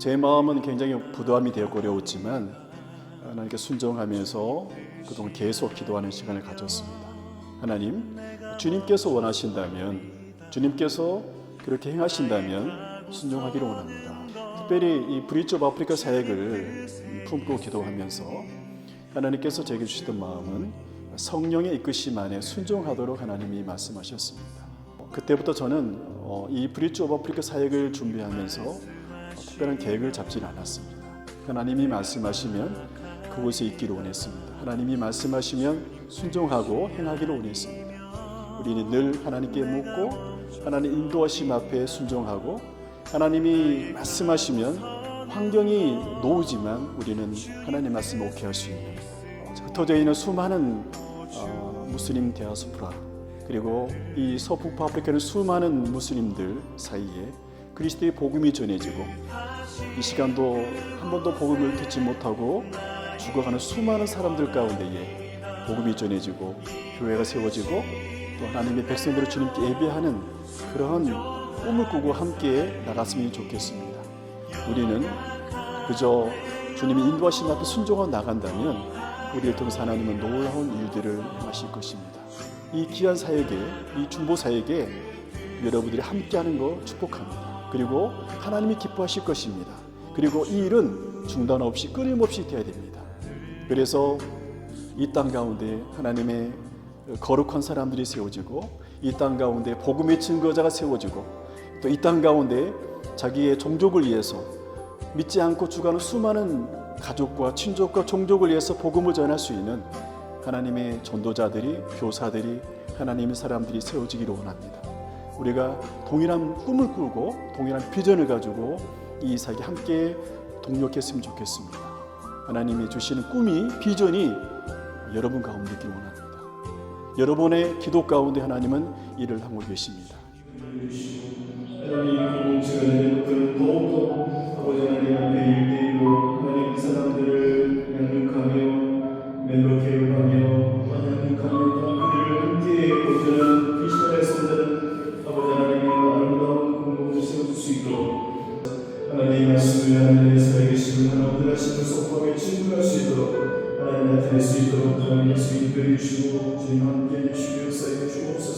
제 마음은 굉장히 부담이 되었고 어려웠지만 하나님께 순종하면서 그동안 계속 기도하는 시간을 가졌습니다. 하나님, 주님께서 원하신다면, 주님께서 그렇게 행하신다면 순종하기를 원합니다. 특별히 이 브리츠 오브 아프리카 사역을 품고 기도하면서 하나님께서 제게 주시던 마음은 성령의 이끄심 안에 순종하도록 하나님이 말씀하셨습니다. 그때부터 저는 어, 이 브리츠 오브 아프리카 사역을 준비하면서 특별한 계획을 잡지는 않았습니다. 하나님이 말씀하시면 그곳에 있기를 원했습니다. 하나님이 말씀하시면 순종하고 행하기를 원했습니다. 우리는 늘 하나님께 묻고 하나님 인도하심 앞에 순종하고 하나님이 말씀하시면 환경이 노우지만 우리는 하나님 말씀 오케이 할 수 있는 흩어져 있는 수많은 어, 무슬림 디아스포라 그리고 이 서북부 아프리카는 수많은 무슬림들 사이에 그리스도의 복음이 전해지고 이 시간도 한 번도 복음을 듣지 못하고 죽어가는 수많은 사람들 가운데에 복음이 전해지고 교회가 세워지고 또 하나님의 백성들을 주님께 예배하는 그러한 꿈을 꾸고 함께 나갔으면 좋겠습니다. 우리는 그저 주님이 인도하신 앞에 순종하고 나간다면 우리를 통해서 하나님은 놀라운 일들을 행하실 것입니다. 이 귀한 사역에 이 중보 사역에 여러분들이 함께하는 거 축복합니다. 그리고 하나님이 기뻐하실 것입니다. 그리고 이 일은 중단 없이 끊임없이 돼야 됩니다. 그래서 이 땅 가운데 하나님의 거룩한 사람들이 세워지고 이 땅 가운데 복음의 증거자가 세워지고 또 이 땅 가운데 자기의 종족을 위해서 믿지 않고 죽어가는 수많은 가족과 친족과 종족을 위해서 복음을 전할 수 있는 하나님의 전도자들이 교사들이 하나님의 사람들이 세워지기를 원합니다. 우리가 동일한 꿈을 꾸고 동일한 비전을 가지고 이 이삭이 함께 동력했으면 좋겠습니다. 하나님이 주시는 꿈이 비전이 여러분 가운데 있기를 원합니다. 여러분의 기도 가운데 하나님은 일을 하고 계십니다. 하나님 공동체가 되는 더욱더 아버지 하나님 앞에 하나님의 말씀을 하나님의 살아계시는 하나님들 하시는 속함에 친구할 수 있도록 하나님 나타낼 수 있도록 하나님 예수 인도해 주시고 주님 함께 해주시며 사용해 주옵소서 인도해 주시옵소서